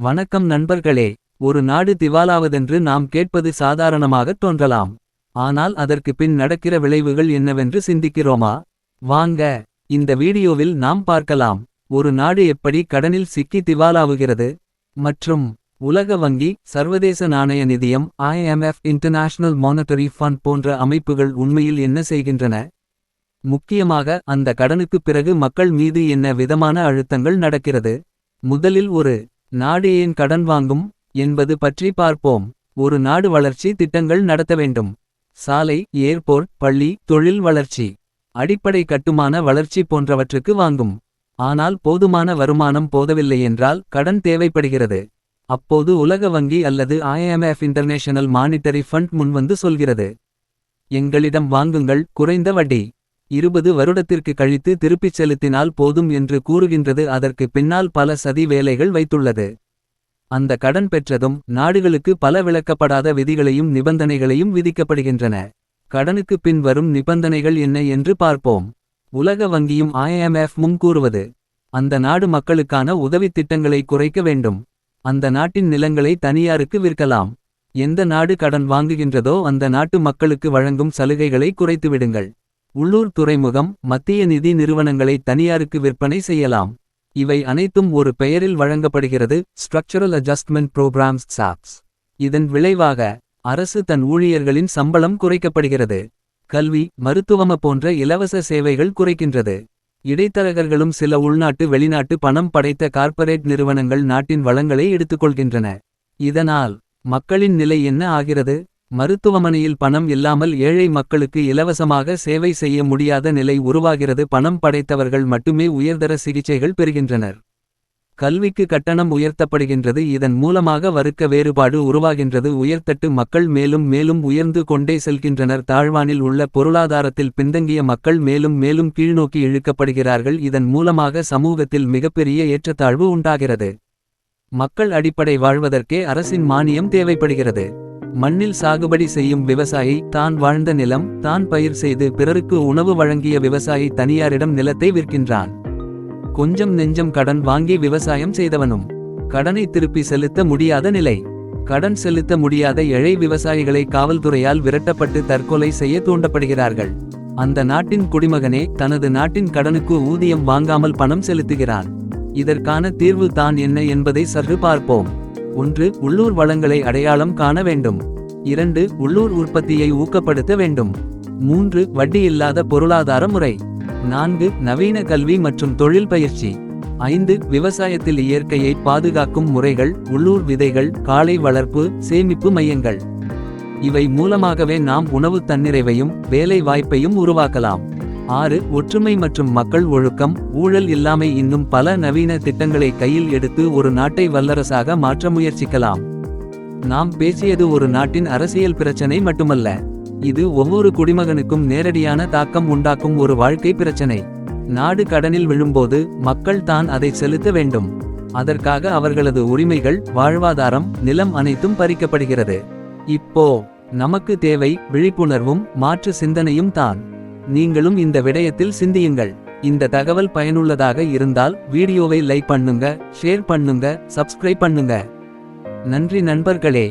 வணக்கம் நண்பர்களே ஒரு நாடு திவாலாவதென்று நாம் கேட்பது சாதாரணமாகத் தோன்றலாம். ஆனால் அதற்கு பின் நடக்கிற விளைவுகள் என்னவென்று சிந்திக்கிறோமா? வாங்க இந்த வீடியோவில் நாம் பார்க்கலாம். ஒரு நாடு எப்படி கடனில் சிக்கி திவாலாவுகிறது? மற்றும் உலக வங்கி சர்வதேச நாணய நிதியம் ஐஎம்எஃப் இன்டர்நேஷனல் மானிட்டரி ஃபண்ட் போன்ற அமைப்புகள் உண்மையில் என்ன செய்கின்றன? முக்கியமாக அந்த கடனுக்குப் பிறகு மக்கள் மீது என்ன விதமான அழுத்தங்கள் நடக்கிறது? முதலில் ஒரு நாடு ஏன் கடன் வாங்கும் என்பது பற்றி பார்ப்போம். ஒரு நாடு வளர்ச்சி திட்டங்கள் நடத்த வேண்டும். சாலை ஏர்போர்ட் பள்ளி தொழில் வளர்ச்சி. அடிப்படை கட்டுமான வளர்ச்சி போன்றவற்றுக்கு வாங்கும். ஆனால் போதுமான வருமானம் போதவில்லை என்றால் கடன் தேவைப்படுகிறது. அப்போது உலக வங்கி அல்லது ஐஎம்எஃப் இன்டர்நேஷனல் மானிட்டரி ஃபண்ட் முன்வந்து சொல்கிறது. எங்களிடம் வாங்குங்கள் குறைந்த வட்டி. இருபது வருடத்திற்கு கழித்து திருப்பிச் செலுத்தினால் போதும் என்று கூறுகின்றது. அதற்கு பின்னால் பல சதி வேலைகள் வைத்துள்ளது. அந்த கடன் பெற்றதும் நாடுகளுக்கு பல விளக்கப்படாத விதிகளையும் நிபந்தனைகளையும் விதிக்கப்படுகின்றன. கடனுக்கு பின் வரும் நிபந்தனைகள் என்ன என்று பார்ப்போம். உலக வங்கியும் ஐஎம்எஃப் மும் கூறுவது அந்த நாடு மக்களுக்கான உதவித் திட்டங்களை குறைக்க வேண்டும். அந்த நாட்டின் நிலங்களை தனியாருக்கு விற்கலாம். எந்த நாடு கடன் வாங்குகின்றதோ அந்த நாட்டு மக்களுக்கு வழங்கும் சலுகைகளை குறைத்துவிடுங்கள். உள்ளூர் துறைமுகம் மத்திய நிதி நிறுவனங்களை தனியாருக்கு விற்பனை செய்யலாம். இவை அனைத்தும் ஒரு பெயரில் வழங்கப்படுகிறது ஸ்ட்ரக்சரல் அட்ஜஸ்ட்மெண்ட் ப்ரோக்ராம்ஸ் சாப்ஸ் இதன் விளைவாக அரசு தன் ஊழியர்களின் சம்பளம் குறைக்கப்படுகிறது. கல்வி மருத்துவம போன்ற இலவச சேவைகள் குறைக்கின்றது. இடைத்தரகர்களும் சில உள்நாட்டு வெளிநாட்டு பணம் படைத்த கார்ப்பரேட் நிறுவனங்கள் நாட்டின் வளங்களை எடுத்துக்கொள்கின்றன. இதனால் மக்களின் நிலை என்ன ஆகிறது? மருத்துவமனையில் பணம் இல்லாமல் ஏழை மக்களுக்கு இலவசமாக சேவை செய்ய முடியாத நிலை உருவாகிறது. பணம் படைத்தவர்கள் மட்டுமே உயர்தர சிகிச்சைகள் பெறுகின்றனர். கல்விக்கு கட்டணம் உயர்த்தப்படுகின்றது. இதன் மூலமாக வறுக்க வேறுபாடு உருவாகின்றது. உயர்தட்டு மக்கள் மேலும் மேலும் உயர்ந்து கொண்டே செல்கின்றனர். தாழ்வானில் உள்ள பொருளாதாரத்தில் பின்தங்கிய மக்கள் மேலும் மேலும் கீழ்நோக்கி இழுக்கப்படுகிறார்கள். இதன் மூலமாக சமூகத்தில் மிகப்பெரிய ஏற்றத்தாழ்வு உண்டாகிறது. மக்கள் அடிப்படை வாழ்வதற்கே அரசின் மானியம் தேவைப்படுகிறது. மண்ணில் சாகுபடி செய்யும் விவசாயி தான் வாழ்ந்த நிலம் தான் பயிர் செய்து பிறருக்கு உணவு வழங்கிய விவசாயி தனியாரிடம் நிலத்தை விற்கின்றான். கொஞ்சம் நெஞ்சம் கடன் வாங்கி விவசாயம் செய்தவனும் கடனை திருப்பி செலுத்த முடியாத நிலை. கடன் செலுத்த முடியாத ஏழை விவசாயிகளை காவல்துறையால் விரட்டப்பட்டு தற்கொலை செய்ய தூண்டப்படுகிறார்கள். அந்த நாட்டின் குடிமகனே தனது நாட்டின் கடனுக்கு ஊதியம் வாங்காமல் பணம் செலுத்துகிறான். இதற்கான தீர்வு தான் என்ன என்பதை சற்று பார்ப்போம். ஒன்று உள்ளூர் வளங்களை அடையாளம் காண வேண்டும். இரண்டு உள்ளூர் உற்பத்தியை ஊக்கப்படுத்த வேண்டும். மூன்று வட்டியில்லாத பொருளாதார முறை. நான்கு நவீன கல்வி மற்றும் தொழில் பயிற்சி. ஐந்து விவசாயத்தில் இயற்கையை பாதுகாக்கும் முறைகள் உள்ளூர் விதைகள் காலை வளர்ப்பு சேமிப்பு மையங்கள். இவை மூலமாகவே நாம் உணவு தன்னிறைவையும் வேலை வாய்ப்பையும் உருவாக்கலாம். ஆறு ஒற்றுமை மற்றும் மக்கள் ஒழுக்கம் ஊழல் இல்லாமை இன்னும் பல நவீன திட்டங்களை கையில் எடுத்து ஒரு நாட்டை வல்லரசாக மாற்ற முயற்சிக்கலாம். நாம் பேசியது ஒரு நாட்டின் அரசியல் பிரச்சனை மட்டுமல்ல. இது ஒவ்வொரு குடிமகனுக்கும் நேரடியான தாக்கம் உண்டாக்கும் ஒரு வாழ்க்கை பிரச்சனை. நாடு கடனில் விழும்போது மக்கள் தான் அதை செலுத்த வேண்டும். அதற்காக அவர்களது உரிமைகள் வாழ்வாதாரம் நிலம் அனைத்தும் பறிக்கப்படுகிறது. இப்போ நமக்கு தேவை விழிப்புணர்வும் மாற்று சிந்தனையும் தான். நீங்களும் இந்த விடயத்தில் சிந்தியுங்கள். இந்த தகவல் பயனுள்ளதாக இருந்தால் வீடியோவை லைக் பண்ணுங்க ஷேர் பண்ணுங்க சப்ஸ்கிரைப் பண்ணுங்க. நன்றி நண்பர்களே.